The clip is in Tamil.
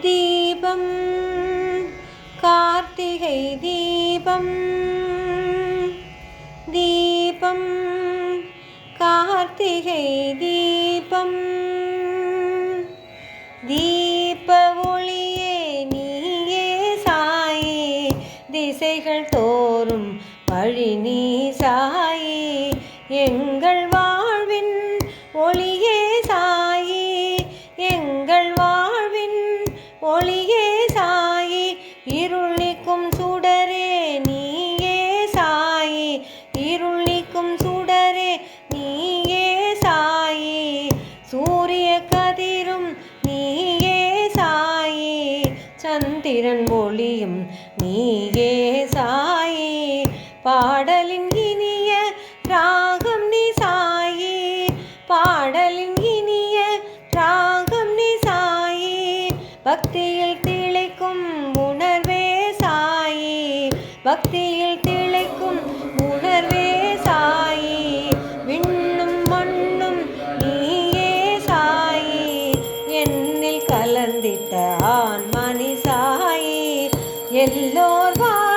தீபம் கார்த்திகை தீபம் தீபம் கார்த்திகை தீபம். தீப ஒளியே நீயே சாயி திசைகள் தோறும் வழி நீ சாயி. எங்கள் திறன்மொழியும் நீயே சாயி. பாடலின் இனிய ராகம் நீ சாயி. பாடலின் இனிய ராகம் நீ சாயி. பக்தியில் திளைக்கும் உணர்வே சாயி. பக்தியில் தி எல்லோர் வா